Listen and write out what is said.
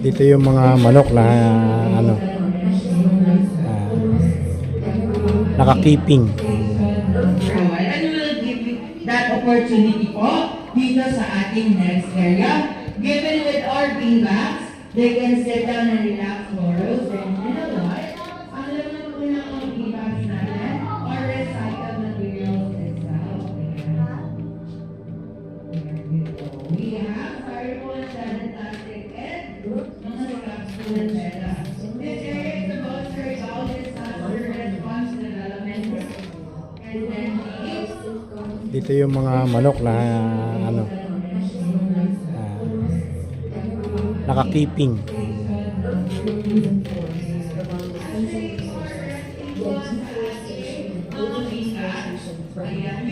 Dito yung mga manok na ano ah, nakakiping. And we will give that opportunity po dito sa ating next area. Given with our beanbags, they can sit down and We have styrofoam, and plastic, and mga po ng tela. This area is about to resolve disaster response development. And then Dito yung mga manok na ano ah, nakakiping. Ayan,